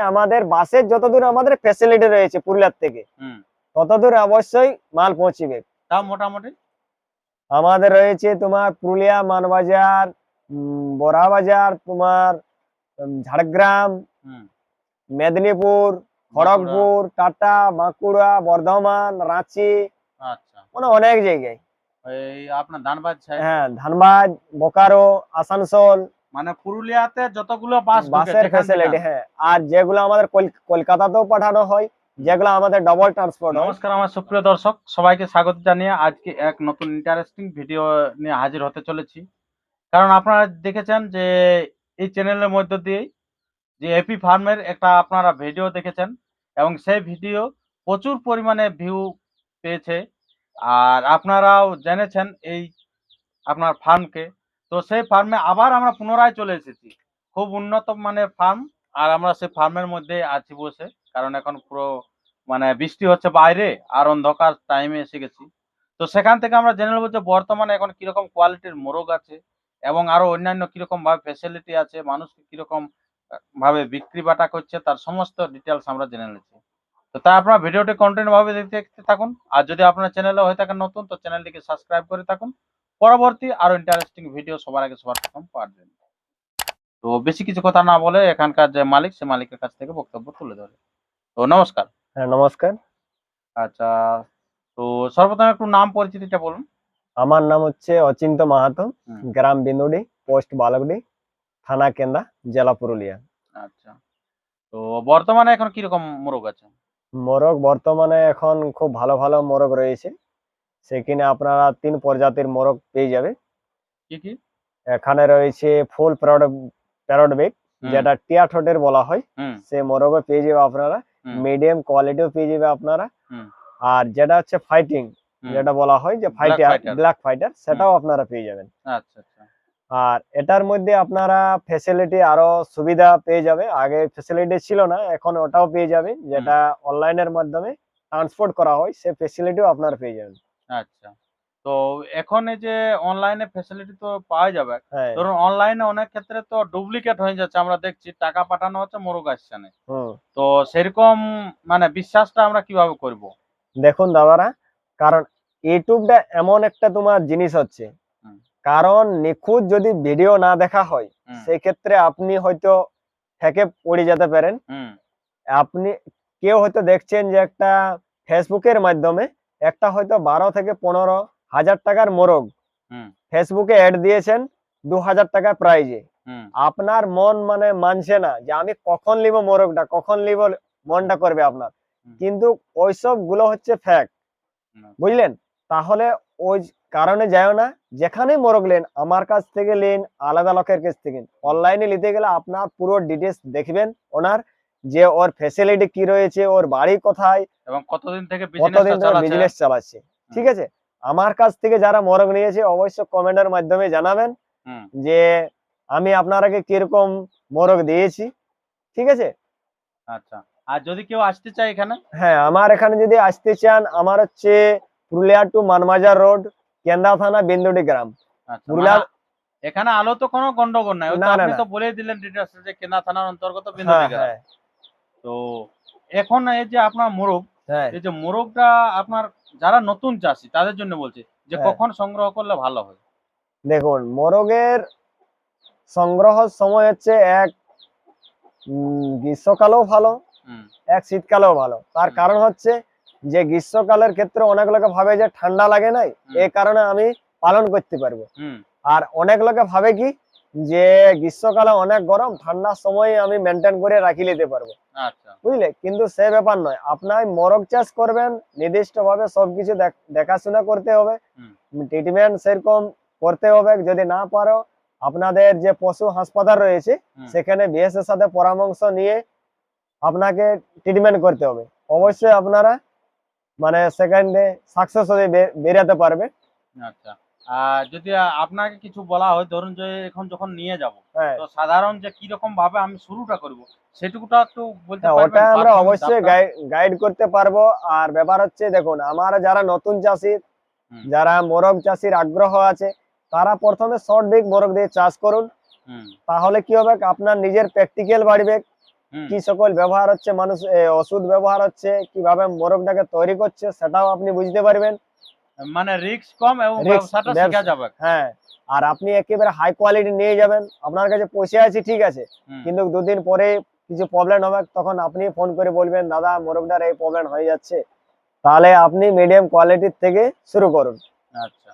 আমাদের বাসের যতদূর আমাদের ফ্যাসিলিটি রয়েছে পুরুলিয়ার থেকে ততদূর অবশ্যই মাল পৌঁছিবে। তাও মোটামুটি? আমাদের রয়েছে তোমার পুরুলিয়া মানবাজার বড়াবাজার তোমার ঝাড়গ্রাম মেদিনীপুর খড়গপুর টাটা বাঁকুড়া বর্ধমান রাঁচি আচ্ছা। মানে অনেক জায়গায়। আপনার ধানবাদ হ্যাঁ ধানবাদ বোকারো আসানসোল মানে পুরুলিয়াতে যতগুলো বাস বাসের ফ্যাসিলিটি হ্যাঁ। আর যেগুলো আমাদের কল- কলকাতাতেও পাঠানো হয় যেগুলো আমাদের ডবল ট্রান্সপোর্ট নমস্কার আমার সুপ্রিয় দর্শক সবাইকে স্বাগত জানিয়ে আজকে এক নতুন ইন্টারেস্টিং ভিডিও নিয়ে হাজির হতে চলেছি। কারণ আপনারা দেখেছেন যে এই চ্যানেলের মধ্য দিয়েই যে এপি ফার্মের একটা আপনারা ভিডিও দেখেছেন এবং সেই ভিডিও প্রচুর পরিমাণে ভিউ পেয়েছে। আর আপনারাও জেনেছেন এই আপনার ফার্মকে তো সেই ফার্মে আবার আমরা পুনরায় চলে এসেছি। খুব উন্নত মানের ফার্ম আর আমরা সেই ফার্মের মধ্যে আছি বসে। কারণ এখন পুরো মানে বৃষ্টি হচ্ছে বাইরে, আর অন্ধকার টাইমে এসে গেছি। তো সেখান থেকে আমরা জেনে নেব যে বর্তমানে এখন কীরকম কোয়ালিটির মোরগ আছে, এবং আরও অন্যান্য কীরকম ভাবে ফেসিলিটি আছে মানুষকে কীরকম ভাবে বিক্রি বাটা করছে, তার সমস্ত ডিটেলস আমরা জেনে নিচ্ছি। তো তাই আপনারা ভিডিওটি কন্টিনিউ ভাবে দেখতে দেখতে থাকুন, আর যদি আপনার চ্যানেলে হয়ে থাকেন নতুন, তো চ্যানেলটিকে সাবস্ক্রাইব করে থাকুন পরবর্তী আরও ইন্টারেস্টিং ভিডিও সবার আগে সবার প্রথম পাওয়ার জন্য। তো বেশি কিছু কথা না বলে এখানকার যে মালিক সে মালিকের কাছ থেকে বক্তব্য তুলে ধরে। তো নমস্কার। হ্যাঁ নমস্কার। আচ্ছা তো সর্বপ্রথম একটু নাম পরিচিতিটা বলুন। আমার নাম হচ্ছে অচিন্ত মাহাতো গ্রাম বিন্দুডি পোস্ট বালকডি থানা কেন্দা জেলা পুরুলিয়া। আচ্ছা তো বর্তমানে এখন কীরকম মোরগ আছে? মোরগ বর্তমানে এখন খুব ভালো ভালো মোরগ রয়েছে। সেখানে আপনারা তিন প্রজাতির মোরগ পেয়ে যাবে। এখানে রয়েছে ফুল প্যারড প্যারড বেগ যেটা টিয়া ঠোঁটের বলা হয়। সে মোরগও পেয়ে যাবে আপনারা। মিডিয়াম কোয়ালিটিও পেয়ে যাবে আপনারা। আর যেটা হচ্ছে ফাইটিং যেটা বলা হয় যে ফাইটার। ব্ল্যাক ফাইটার সেটাও আপনারা পেয়ে যাবেন। আচ্ছা আচ্ছা। আর এটার মধ্যে আপনারা ফ্যাসিলিটি আরও সুবিধা পেয়ে যাবে। আগে ফ্যাসিলিটি ছিল না এখন ওটাও পেয়ে যাবে। যেটা অনলাইনের মাধ্যমে ট্রান্সপোর্ট করা হয় সে ফ্যাসিলিটিও আপনারা পেয়ে যাবেন। আচ্ছা। তো এখন এই যে অনলাইনে ফ্যাসিলিটি তো পাওয়া যাবে। হ্যাঁ। ধরুন অনলাইনে অনেক ক্ষেত্রে তো ডুপ্লিকেট হয়ে যাচ্ছে আমরা দেখছি টাকা পাঠানো হচ্ছে মোরগ আসছে না। তো সেরকম মানে বিশ্বাসটা আমরা কীভাবে করব? দেখুন দাদারা কারণ ইউটিউবটা এমন একটা তোমার জিনিস হচ্ছে। কারণ নিখুঁত যদি ভিডিও না দেখা হয় হুম, সেই ক্ষেত্রে আপনি হয়তো থেকে পড়ে যেতে পারেন। আপনি কেউ হয়তো দেখছেন যে একটা ফেসবুকের মাধ্যমে একটা হয়তো বারো থেকে পনেরো হাজার টাকার মোরগ ফেসবুকে অ্যাড দিয়েছেন দু হাজার টাকা প্রাইজে। আপনার মন মানে মানছে না যে আমি কখন নিব মোরগটা কখন নিব মনটা করবে আপনার। কিন্তু ওইসবগুলো হচ্ছে ফ্যাক হুম, বুঝলেন? তাহলে ওই কারণে যায় না যেখানে মোরগ লেন আমার কাছ থেকে নেন আলাদা লোকের কাছ থেকে। অনলাইনে নিতে গেলে আপনার পুরো ডিটেলস দেখবেন ওনার যে ওর ফেসিলিটি কি রয়েছে ওর বাড়ি কোথায় এবং কতদিন থেকে কতদিন ধরে বিজনেস চালাচ্ছে ঠিক আছে? আমার কাছ থেকে যারা মোরগ নিয়েছে অবশ্যই কমেন্টের মাধ্যমে জানাবেন যে আমি আপনারাকে কীরকম মোরগ দিয়েছি ঠিক আছে? আচ্ছা। আর যদি কেউ আসতে চায় এখানে? হ্যাঁ আমার এখানে যদি আসতে চান আমার হচ্ছে পুরুলিয়া টু মানমাজার রোড কেন্দা থানা বিন্দুটি গ্রাম। আচ্ছা পুরুলিয়া মানে এখানে আলো তো কোনো গন্ডগোল নাই। তো না, আপনি তো বলেই দিলেন ডিটেলস যে কেনা থানার অন্তর্গত হ্যাঁ বিন্দুটি গ্রাম। তো এখন এই যে আপনার মোরগ হ্যাঁ। এই যে মোরগটা আপনার যারা নতুন চাষি তাদের জন্য বলছে যে হ্যাঁ। কখন সংগ্রহ করলে ভালো হয়? দেখুন মোরগের সংগ্রহ সময় হচ্ছে এক গ্রীষ্মকালেও ভালো এক শীতকালেও ভালো। তার কারণ হচ্ছে যে গ্রীষ্মকালের ক্ষেত্রে অনেক লোকে ভাবে যে ঠান্ডা লাগে নাই। এই কারণে আমি পালন করতে পারব। হুম। আর অনেক লোকে ভাবে কি যে গ্রীষ্মকালে অনেক গরম ঠান্ডার সময় আমি মেনটেন করে রাখি নিতে পারব। আচ্ছা। বুঝলে? কিন্তু সে ব্যাপার নয়। আপনার মোরগ চাষ করবেন নির্দিষ্ট ভাবে সবকিছু দেখাশোনা করতে হবে। ট্রিটমেন্ট সেরকম করতে হবে। যদি না পারো আপনাদের যে পশু হাসপাতাল রয়েছে সেখানে বিএস এর সাথে পরামর্শ নিয়ে আপনাকে ট্রিটমেন্ট করতে হবে। অবশ্যই আপনারা মানে সেকেন্ডে সাকসেস হয়ে বেরোতে পারবে। আচ্ছা। যদি আপনাকে কিছু বলা হয় ধরুন যে এখন যখন নিয়ে যাব হ্যাঁ। তো সাধারণ যে কি রকম ভাবে আমি শুরুটা করব সেটুকুটা একটু বলতে হ্যাঁ, পারবেন ওটা আমরা অবশ্যই গাইড করতে পারব। আর ব্যাপার হচ্ছে দেখুন আমার যারা নতুন চাষি যারা মোরগ চাষির আগ্রহ আছে তারা প্রথমে শর্ট বিগ মোরগ দিয়ে চাষ করুন। তাহলে কি হবে? আপনার নিজের প্র্যাকটিক্যাল বাড়বে। কি সকল ব্যবহার হচ্ছে মানুষ ওষুধ ব্যবহার হচ্ছে কীভাবে মোরগটাকে তৈরি করছে সেটাও আপনি বুঝতে পারবেন। মানে রিস্ক কম এবং ব্যবসাটা শেখা যাবে। হ্যাঁ আর আপনি একেবারে হাই কোয়ালিটি নিয়ে যাবেন। আপনার কাছে পয়সা আছে ঠিক আছে। কিন্তু দুদিন পরে কিছু প্রবলেম হবে তখন আপনি ফোন করে বলবেন দাদা মোরগটার এই প্রবলেম হয়ে যাচ্ছে। তাহলে আপনি মিডিয়াম কোয়ালিটির থেকে শুরু করুন। আচ্ছা।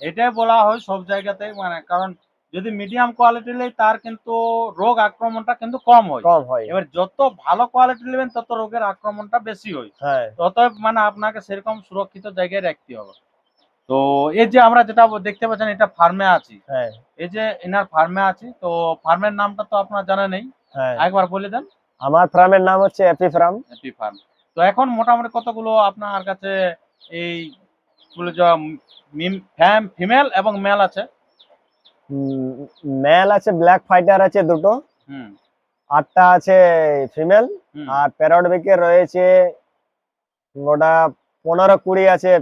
এটাই বলা হয় সব জায়গাতেই মানে কারণ যদি মিডিয়াম কোয়ালিটি নেই তার কিন্তু রোগ আক্রমণটা কিন্তু কম হয়। কম হয়। এবার যত ভালো কোয়ালিটি নেবেন তত রোগের আক্রমণটা বেশি হয়। হ্যাঁ। অতএব মানে আপনাকে সেরকম সুরক্ষিত জায়গায় রাখতে হবে। তো এই যে আমরা যেটা দেখতে পাচ্ছেন এটা ফার্মে আছি। হ্যাঁ। এই যে এনার ফার্মে আছি তো ফার্মের নামটা তো আপনার জানা নেই। হ্যাঁ। একবার বলে দেন। আমার ফার্মের নাম হচ্ছে এপি ফার্ম হ্যাপি ফার্ম তো এখন মোটামুটি কতগুলো আপনার কাছে এই গুলো যা ফিমেল এবং মেল আছে? মেল আছে ব্ল্যাক ফাইটার আছে দুটো। হুম। আটটা আছে ফিমেল আর প্যারট বিকে রয়েছে গোটা পনেরো কুড়ি আছে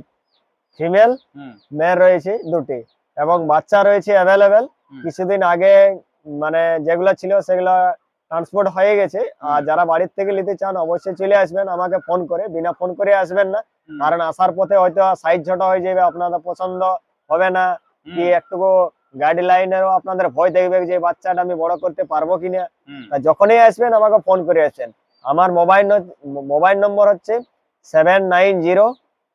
ফিমেল মেল রয়েছে দুটি। এবং বাচ্চা রয়েছে অ্যাভেলেবেল কিছুদিন আগে মানে যেগুলো ছিল সেগুলো ট্রান্সপোর্ট হয়ে গেছে। আর যারা বাড়ির থেকে নিতে চান অবশ্যই চলে আসবেন আমাকে ফোন করে। বিনা ফোন করে আসবেন না। কারণ আসার পথে হয়তো সাইজ ছোট হয়ে যাবে আপনাদের পছন্দ হবে না। কি একটুকু গাইডলাইনেরও আপনাদের ভয় দেখবে যে বাচ্চাটা আমি বড় করতে পারব কিনা? তা যখনই আসবেন আমাকে ফোন করে আসবেন। আমার মোবাইল মোবাইল নম্বর হচ্ছে seven nine zero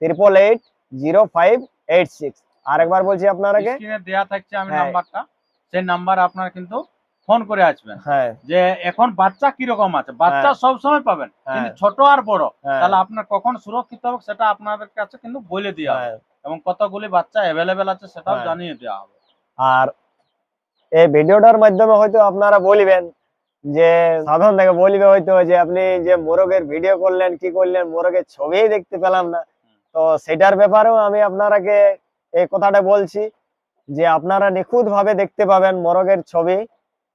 triple eight zero five eight six. আরেকবার বলছি আপনারাকে দেয়া থাকছে আমি হ্যাঁ। নাম্বারটা। সেই নাম্বার আপনারা কিন্তু ফোন করে আসবেন। হ্যাঁ। যে এখন বাচ্চা কীরকম আছে? বাচ্চা হ্যাঁ। সব সময় পাবেন কিন্তু ছোট আর বড় তাহলে আপনার কখন সুরক্ষিত হবে সেটা আপনাদের কাছে কিন্তু বলে দেওয়া হবে। এবং কতগুলি বাচ্চা অ্যাভেলেবেল আছে সেটাও। জানিয়ে দেওয়া হবে। আর এই ভিডিওটার মাধ্যমে হয়তো আপনারা বলবেন যে সাধারণ থেকে বলবে হয়তো যে আপনি যে মোরগের ভিডিও করলেন কি করলেন মোরগের ছবিই দেখতে পেলাম না। তো সেটার ব্যাপারেও আমি আপনারাকে এই কথাটা বলছি যে আপনারা নিখুঁত ভাবে দেখতে পাবেন মোরগের ছবি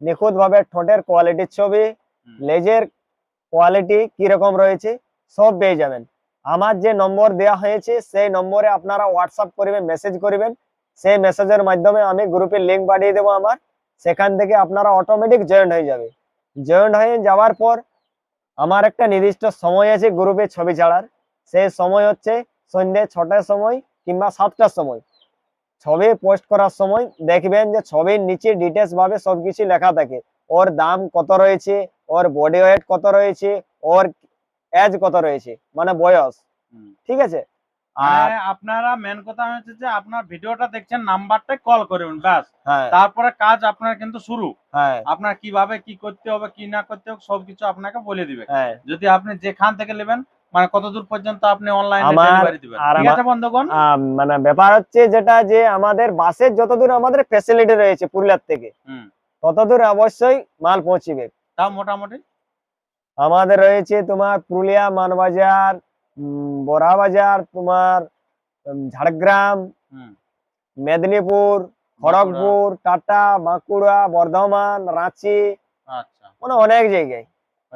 নিখুঁত ভাবে ঠোঁটের কোয়ালিটির ছবি লেজের কোয়ালিটি কীরকম রয়েছে সব পেয়ে যাবেন। আমার যে নম্বর দেওয়া হয়েছে সেই নম্বরে আপনারা হোয়াটসঅ্যাপ করবেন মেসেজ করবেন। সেই মেসেজের মাধ্যমে আমি গ্রুপের লিঙ্ক পাঠিয়ে দেবো আমার। সেখান থেকে আপনারা অটোমেটিক জয়েন্ট হয়ে যাবে। জয়েন্ট হয়ে যাওয়ার পর আমার একটা নির্দিষ্ট সময় আছে গ্রুপে ছবি ছাড়ার। সেই সময় হচ্ছে সন্ধ্যে ছটার সময় কিংবা সাতটার সময়। ছবি পোস্ট করার সময় দেখবেন যে ছবির নিচে ডিটেলস ভাবে সবকিছু লেখা থাকে। ওর দাম কত রয়েছে ওর বডি ওয়েট কত রয়েছে ওর এজ কত রয়েছে মানে বয়স। ঠিক আছে? আর মানে আপনারা মেন কথা হচ্ছে যে আপনার ভিডিওটা দেখছেন নাম্বারটা কল করবেন ব্যাস। হ্যাঁ। তারপরে কাজ আপনার কিন্তু শুরু। হ্যাঁ। আপনার কীভাবে কি করতে হবে কি না করতে হবে সবকিছু আপনাকে বলে দিবে। হ্যাঁ। যদি আপনি যেখান থেকে নেবেন মানে কত দূর পর্যন্ত আপনি অনলাইনে ডেলিভারি দিবেন? ঠিক আছে বন্ধুগণ? মানে ব্যাপার হচ্ছে যেটা যে আমাদের বাসের যতদূর আমাদের ফ্যাসিলিটি রয়েছে পুরুলিয়ার থেকে ততদূর অবশ্যই মাল পৌঁছিবে। তাও মোটামুটি? আমাদের রয়েছে তোমার পুরুলিয়া মানবাজার বড়াবাজার তোমার ঝাড়গ্রাম মেদিনীপুর খড়গপুর টাটা বাঁকুড়া বর্ধমান রাঁচি আচ্ছা। মানে অনেক জায়গায়।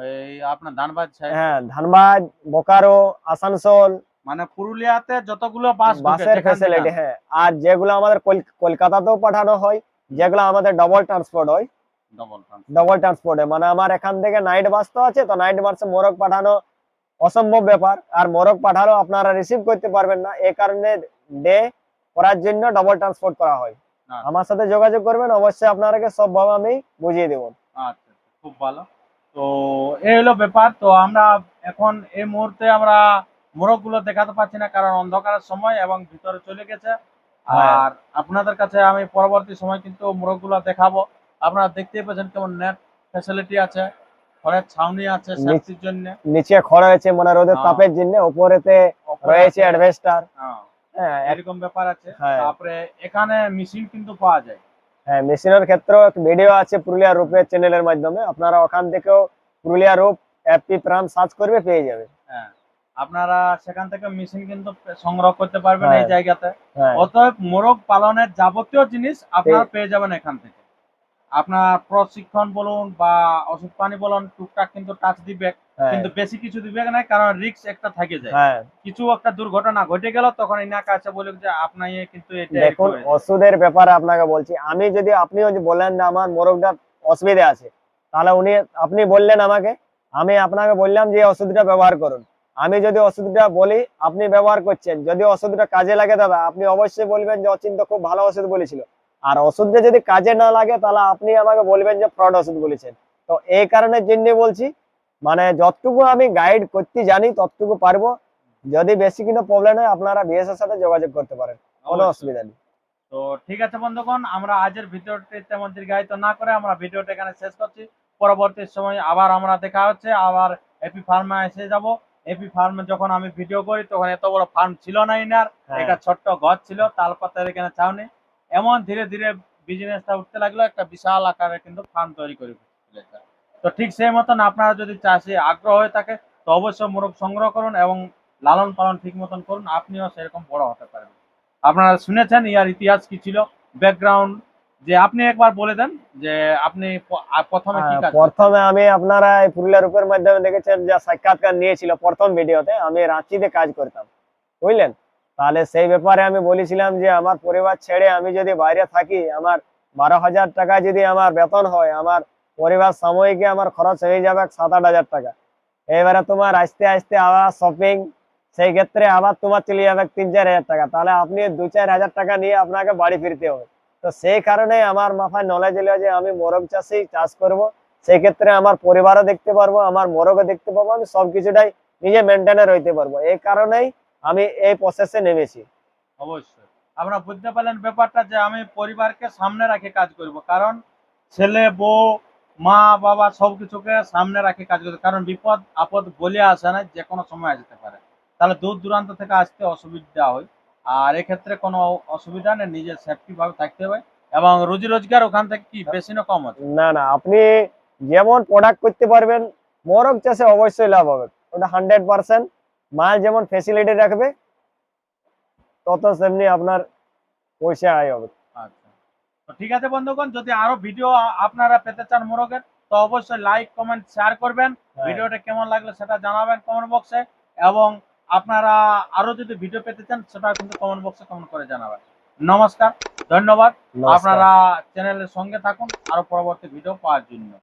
এই আপনার ধানবাদ হ্যাঁ ধানবাদ বোকারো আসানসোল। মানে পুরুলিয়াতে যতগুলো বাস বাসের ফ্যাসিলিটি হ্যাঁ। আর যেগুলো আমাদের কলকাতাতেও পাঠানো হয় যেগুলো আমাদের ডবল ট্রান্সপোর্ট হয়। ডবল ট্রান্সপোর্টে মানে আমার এখান থেকে নাইট বাস তো আছে তো নাইট বাসে মোরগ পাঠানো অসম্ভব ব্যাপার। আর মোরগ পাঠালেও আপনারা রিসিভ করতে পারবেন না। এই কারণে ডে করার জন্য ডবল ট্রান্সপোর্ট করা হয়। আচ্ছা, আমার সাথে যোগাযোগ করবেন অবশ্যই আপনাকে সব ভাবে আমি বুঝিয়ে দেবো। আচ্ছা। খুব ভালো। তো এই হলো ব্যাপার। তো আমরা এখন এই মুহূর্তে আমরা মোরগগুলো দেখাতে পাচ্ছি না কারণ অন্ধকারের সময় এবং ভিতরে চলে গেছে। হ্যাঁ। আর আপনাদের কাছে আমি পরবর্তী সময় কিন্তু মোরগগুলো দেখাবো। আপনারা দেখতেই পাচ্ছেন কেমন নেট ফ্যাসিলিটি আছে ঘরের ছাউনি আছে সেফটির জন্য। নিচে খড় হয়েছে মানে রোদের হ্যাঁ। তাপের জন্য। উপরেতে রয়েছে অ্যাডভেস্টার হ্যাঁ। এরকম ব্যাপার আছে। হ্যাঁ। তারপরে এখানে মেশিন কিন্তু পাওয়া যায়। হ্যাঁ মেশিনের ক্ষেত্রে ভিডিও আছে পুরুলিয়া রূপের চ্যানেলের মাধ্যমে। আপনারা ওখান থেকেও পুরুলিয়া রূপ অ্যাপটি প্রাণ সার্চ করবে পেয়ে যাবে। হ্যাঁ আপনারা সেখান থেকে মেশিন কিন্তু সংগ্রহ করতে পারবেন এই হ্যাঁ। জায়গাতে। হ্যাঁ। অতএব মোরগ পালনের যাবতীয় জিনিস আপনারা পেয়ে যাবেন এখান থেকে। আপনার প্রশিক্ষণ বলুন বা ওষুধ পানি বলুন টুকটাক কিন্তু টাচ দিবে হ্যাঁ। কিন্তু বেশি কিছু দিবে না কারণ রিস্ক একটা থাকে যায়। হ্যাঁ। কিছু একটা দুর্ঘটনা ঘটে গেল তখন ইনার কাছে বলে যে আপনার কিন্তু এটা দেখুন ওষুধের ব্যাপারে আপনাকে বলছি আমি যদি আপনিও বলেন যে আমার মোরগটা অসুবিধা আছে তাহলে উনি আপনি বললেন আমাকে আমি আপনাকে বললাম যে ওষুধটা ব্যবহার করুন। আমি যদি ওষুধটা বলি আপনি ব্যবহার করছেন যদি ওষুধটা কাজে লাগে দাদা আপনি অবশ্যই বলবেন যে অচিন্ত খুব ভালো ওষুধ বলেছিল। আর ওষুধটা যদি কাজে না লাগে তাহলে আপনি আমাকে বলবেন যে ফ্রড ওষুধ বলেছেন। তো এই কারণের জন্য বলছি মানে যতটুকু আমি গাইড করতে জানি ততটুকু পারব। যদি বেশি কোনো প্রবলেম হয় আপনারা বিএস এর সাথে যোগাযোগ করতে পারেন। কোনো অসুবিধা নেই। তো ঠিক আছে বন্ধুগণ আমরা আজের ভিডিওটি তেমন দীর্ঘায়িত না করে আমরা ভিডিওটা এখানে শেষ করছি। পরবর্তী সময় আবার আমরা দেখা হচ্ছে আবার এপি ফার্মে এসে যাব। এপি ফার্মে যখন আমি ভিডিও করি তখন এত বড় ফার্ম ছিল না ইনার হ্যাঁ। একটা ছোট্ট ঘর ছিল তালপাতার এখানে ছাউনি। এমন ধীরে ধীরে বিজনেসটা উঠতে লাগল একটা বিশাল আকারে কিন্তু ফার্ম তৈরি করে তো ঠিক সেই মতন আপনারা যদি চাষে আগ্রহ হয়ে থাকে তো অবশ্যই মোরগ সংগ্রহ করুন এবং লালন পালন ঠিক মতন করুন আপনিও সেরকম বড় হতে পারবেন। আপনারা শুনেছেন ইয়ার ইতিহাস কি ছিল? ব্যাকগ্রাউন্ড যে আপনি একবার বলে দেন যে আপনি প্রথমে কি হ্যাঁ, কাজ প্রথমে আমি আপনারা পুরুলিয়া রূপের মাধ্যমে দেখেছেন যে সাক্ষাৎকার নিয়েছিল প্রথম ভিডিওতে আমি রাঁচিতে কাজ করতাম। বুঝলেন? তাহলে সেই ব্যাপারে আমি বলেছিলাম যে আমার পরিবার ছেড়ে আমি যদি বাইরে থাকি, আমার বারো হাজার টাকা যদি আমার বেতন হয়, আমার পরিবার সাময়িকে আমার খরচ হয়ে যাবে সাত আট হাজার টাকা। এবারে তোমার আসতে আসতে আবার শপিং সেই ক্ষেত্রে আবার তোমার চলে যাবে তিন চার হাজার টাকা। তাহলে আপনি দু চার হাজার টাকা নিয়ে আপনাকে বাড়ি ফিরতে হবে। তো সেই কারণে আমার মাথায় নলেজ এলো যে আমি মোরগ চাষেই চাষ করব। সেই ক্ষেত্রে আমার পরিবারও দেখতে পারব, আমার মোরগও দেখতে পাবো আমি সবকিছুটাই নিজে মেনটেনে রইতে পারব। এই কারণেই আমি এই প্রসেসে নেমেছি। অবশ্যই। আপনারা বুঝতে পারলেন ব্যাপারটা যে আমি পরিবারকে সামনে রাখে কাজ করব। কারণ ছেলে বউ মা বাবা সবকিছুকে সামনে রাখে কাজ করতে কারণ বিপদ আপদ বলে আসে না যে কোনো সময় আসতে পারে। তাহলে দূর দূরান্ত থেকে আসতে অসুবিধা হয়। আর এক্ষেত্রে কোনো অসুবিধা নেই নিজের সেফটি ভাবে থাকতে হবে। এবং রুজি রোজগার ওখান থেকে কি বেশি না কম আছে? না না আপনি যেমন প্রোডাক্ট করতে পারবেন মোরগ চাষে অবশ্যই লাভ হবে। ওটা হান্ড্রেড পার্সেন্ট মাল যেমন ফেসিলিটি রাখবে তত সেমনি আপনার পয়সা আয় হবে। আচ্ছা। তো ঠিক আছে বন্ধুগণ যদি আরও ভিডিও আপনারা পেতে চান মোরগের তো অবশ্যই লাইক কমেন্ট শেয়ার করবেন। হ্যাঁ। ভিডিওটা কেমন লাগল সেটা জানাবেন কমেন্ট বক্সে এবং আপনারা আরও যদি ভিডিও পেতে চান সেটা কিন্তু কমেন্ট বক্সে কমেন্ট করে জানাবেন। নমস্কার ধন্যবাদ। আপনারা চ্যানেলের সঙ্গে থাকুন আরও পরবর্তী ভিডিও পাওয়ার জন্য।